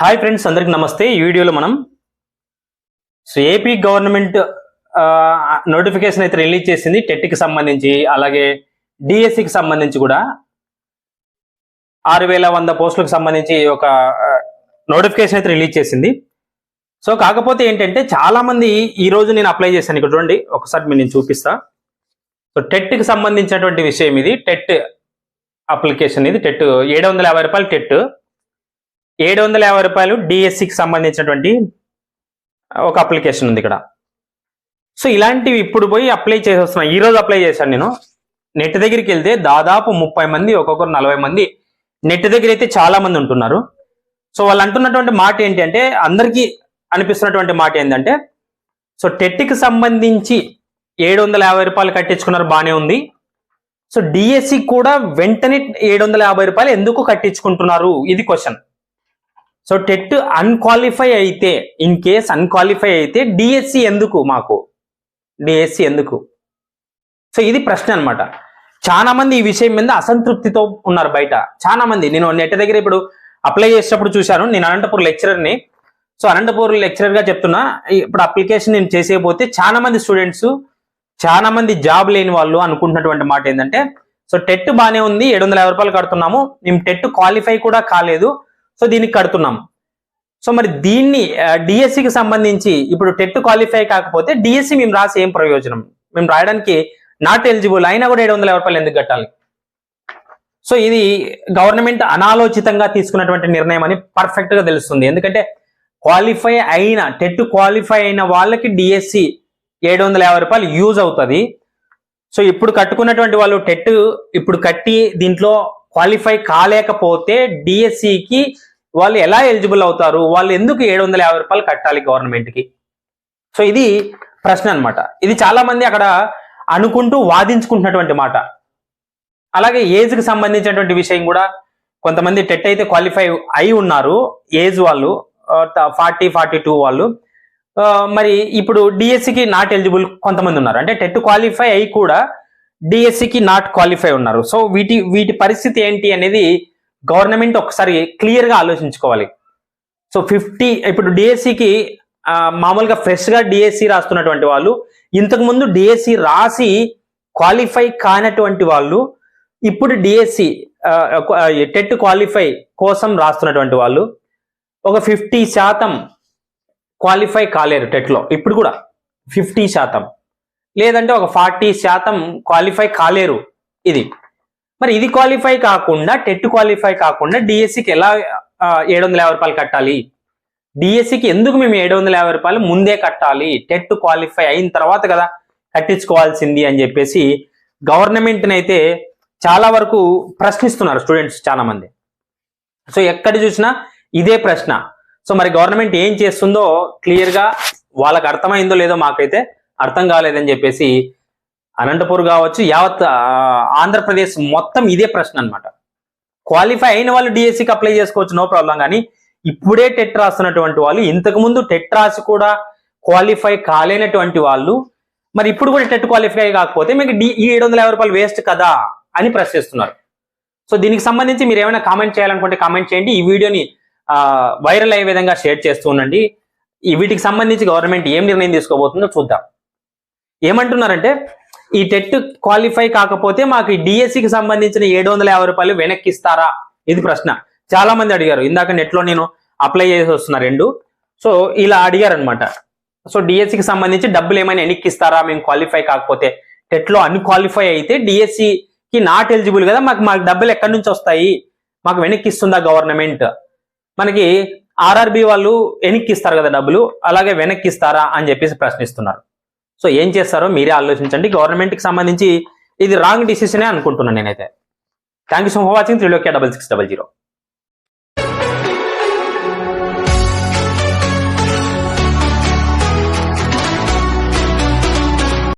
Hi friends అందరికి నమస్తే. ఈ వీడియోలో మనం సో ఏపీ గవర్నమెంట్ నోటిఫికేషన్ అయితే రిలీజ్ చేసింది. టెట్కి సంబంధించి అలాగే డిఎస్సికి సంబంధించి కూడా ఆరు వేల వంద పోస్టులకు సంబంధించి ఒక నోటిఫికేషన్ అయితే రిలీజ్ చేసింది. సో కాకపోతే ఏంటంటే చాలామంది ఈరోజు ఈ రోజు నేను అప్లై చేశాను ఇక్కడ చూడండి. ఒకసారి మీరు నేను చూపిస్తా. సో టెట్కి సంబంధించినటువంటి విషయం ఇది. టెట్ అప్లికేషన్ ఇది. టెట్ ఏడు వందల యాభై రూపాయలు టెట్ ఏడు వందల యాభై రూపాయలు డిఎస్సికి సంబంధించినటువంటి ఒక అప్లికేషన్ ఉంది ఇక్కడ. సో ఇలాంటివి ఇప్పుడు పోయి అప్లై చేసి వస్తున్నాను ఈరోజు అప్లై చేశాను నేను. నెట్ దగ్గరికి వెళ్తే దాదాపు ముప్పై మంది ఒక్కొక్కరు నలభై మంది నెట్ దగ్గర అయితే చాలా మంది ఉంటున్నారు. సో వాళ్ళు అంటున్నటువంటి మాట ఏంటి అంటే అందరికీ అనిపిస్తున్నటువంటి మాట ఏంటంటే సో టెట్కి సంబంధించి ఏడు వందల యాభై రూపాయలు కట్టించుకున్నారు బాగానే ఉంది. సో డిఎస్సి కూడా వెంటనే ఏడు వందల యాభై రూపాయలు ఎందుకు కట్టించుకుంటున్నారు? ఇది క్వశ్చన్ సో టెట్ అన్క్వాలిఫై అయితే ఇన్ కేస్ అన్క్వాలిఫై అయితే డిఎస్సి ఎందుకు మాకు? డిఎస్సి ఎందుకు? సో ఇది ప్రశ్న అనమాట చాలా మంది ఈ విషయం మీద అసంతృప్తితో ఉన్నారు బయట. చాలా మంది. నేను నెట్ దగ్గర ఇప్పుడు అప్లై చేసేటప్పుడు చూశాను. నేను అనంతపూర్ లెక్చరర్ని సో అనంతపూర్ లెక్చరర్గా చెప్తున్నా ఇప్పుడు అప్లికేషన్ నేను చేసేయబోతే చాలా మంది స్టూడెంట్స్ చాలా మంది జాబ్ లేని వాళ్ళు అనుకుంటున్నటువంటి మాట ఏంటంటే సో టెట్ బాగానే ఉంది ఏడు వందల యాభై రూపాయలు కడుతున్నాము. మేము టెట్ క్వాలిఫై కూడా కాలేదు. సో దీనికి కడుతున్నాం. సో మరి దీన్ని డిఎస్సికి సంబంధించి ఇప్పుడు టెట్ క్వాలిఫై కాకపోతే డిఎస్సి మేము రాసి ఏం ప్రయోజనం? మేము రాయడానికి నాట్ ఎలిజిబుల్ అయినా కూడా ఏడు వందల యాభై రూపాయలు ఎందుకు కట్టాలి? సో ఇది గవర్నమెంట్ అనాలోచితంగా తీసుకున్నటువంటి నిర్ణయం అని పర్ఫెక్ట్గా తెలుస్తుంది. ఎందుకంటే క్వాలిఫై అయిన టెట్ క్వాలిఫై అయిన వాళ్ళకి డిఎస్సి ఏడు వందల యాభై రూపాయలు యూజ్ అవుతుంది. సో ఇప్పుడు కట్టుకున్నటువంటి వాళ్ళు టెట్ ఇప్పుడు కట్టి దీంట్లో క్వాలిఫై కాలేకపోతే డిఎస్సికి వాళ్ళు ఎలా ఎలిజిబుల్ అవుతారు? వాళ్ళు ఎందుకు ఏడు వందల యాభై రూపాయలు కట్టాలి గవర్నమెంట్కి? సో ఇది ప్రశ్న అన్నమాట. ఇది చాలా మంది అక్కడ అనుకుంటూ వాదించుకుంటున్నటువంటి మాట. అలాగే ఏజ్కి సంబంధించినటువంటి విషయం కూడా కొంతమంది టెట్ అయితే క్వాలిఫై అయి ఉన్నారు ఏజ్ వాళ్ళు ఫార్టీ ఫార్టీ టూ వాళ్ళు. మరి ఇప్పుడు డిఎస్సికి నాట్ ఎలిజిబుల్ కొంతమంది ఉన్నారు. అంటే టెట్ క్వాలిఫై అయి కూడా డిఎస్సికి నాట్ క్వాలిఫై ఉన్నారు. సో వీటి వీటి పరిస్థితి ఏంటి అనేది గవర్నమెంట్ ఒకసారి క్లియర్గా ఆలోచించుకోవాలి. సో ఫిఫ్టీ ఇప్పుడు డిఎస్సికి మామూలుగా ఫ్రెష్గా డిఎస్సి రాస్తున్నటువంటి వాళ్ళు ఇంతకుముందు డిఎస్సి రాసి క్వాలిఫై కానటువంటి వాళ్ళు ఇప్పుడు డిఎస్సి టెట్ క్వాలిఫై కోసం రాస్తున్నటువంటి వాళ్ళు ఒక ఫిఫ్టీ శాతం క్వాలిఫై కాలేరు టెట్లో ఇప్పుడు కూడా ఫిఫ్టీ శాతం. లేదంటే ఒక ఫార్టీ శాతం క్వాలిఫై కాలేరు ఇది. మరి ఇది క్వాలిఫై కాకుండా టెట్ క్వాలిఫై కాకుండా డిఎస్సికి ఎలా ఏడు వందల యాభై రూపాయలు కట్టాలి? డిఎస్సికి ఎందుకు మేము ఏడు వందల యాభై రూపాయలు ముందే కట్టాలి? టెట్ క్వాలిఫై అయిన తర్వాత కదా కట్టించుకోవాల్సింది అని చెప్పేసి గవర్నమెంట్ని అయితే చాలా వరకు ప్రశ్నిస్తున్నారు స్టూడెంట్స్ చాలా మంది. సో ఎక్కడ చూసినా ఇదే ప్రశ్న. సో మరి గవర్నమెంట్ ఏం చేస్తుందో క్లియర్గా వాళ్ళకి అర్థమైందో లేదో మాకైతే అర్థం కాలేదని చెప్పేసి అనంతపూర్ కావచ్చు యావత్ ఆంధ్రప్రదేశ్ మొత్తం ఇదే ప్రశ్న అనమాట క్వాలిఫై అయిన వాళ్ళు డిఎస్సికి అప్లై చేసుకోవచ్చు నో ప్రాబ్లం కానీ ఇప్పుడే టెట్ రాస్తున్నటువంటి వాళ్ళు ఇంతకుముందు టెట్ రాసి కూడా క్వాలిఫై కాలేనటువంటి వాళ్ళు మరి ఇప్పుడు కూడా టెట్ క్వాలిఫై కాకపోతే మీకు డి ఈ ఏడు వందల యాభై రూపాయలు వేస్ట్ కదా అని ప్రశ్నిస్తున్నారు. సో దీనికి సంబంధించి మీరు ఏమైనా కామెంట్ చేయాలనుకుంటే కామెంట్ చేయండి. ఈ వీడియోని వైరల్ అయ్యే విధంగా షేర్ చేస్తూ ఉండండి. ఈ వీటికి సంబంధించి గవర్నమెంట్ ఏం నిర్ణయం తీసుకోబోతుందో చూద్దాం. ఏమంటున్నారంటే ఈ టెట్ క్వాలిఫై కాకపోతే మాకు డిఎస్సికి సంబంధించిన ఏడు వందల యాభై రూపాయలు వెనక్కి ఇస్తారా ఇది ప్రశ్న. చాలా మంది అడిగారు. ఇందాక నెట్లో నేను అప్లై చేసి వస్తున్నా రెండు. సో ఇలా అడిగారు అనమాట సో డిఎస్సికి సంబంధించి డబ్బులు ఏమైనా వెనక్కి ఇస్తారా మేము క్వాలిఫై కాకపోతే. టెట్లో అన్క్వాలిఫై అయితే డిఎస్సికి నాట్ ఎలిజిబుల్ కదా మాకు మాకు డబ్బులు ఎక్కడి నుంచి వస్తాయి? మాకు వెనక్కి ఇస్తుందా గవర్నమెంట్? మనకి ఆర్ఆర్బి వాళ్ళు వెనక్కి ఇస్తారు కదా డబ్బులు. అలాగే వెనక్కి ఇస్తారా అని చెప్పేసి ప్రశ్నిస్తున్నారు. సో ఏం చేస్తారో మీరే ఆలోచించండి. గవర్నమెంట్కి సంబంధించి ఇది రాంగ్ డిసిషనే అనుకుంటున్నాను నేనైతే. Thank you so much watching. Three double six double zero.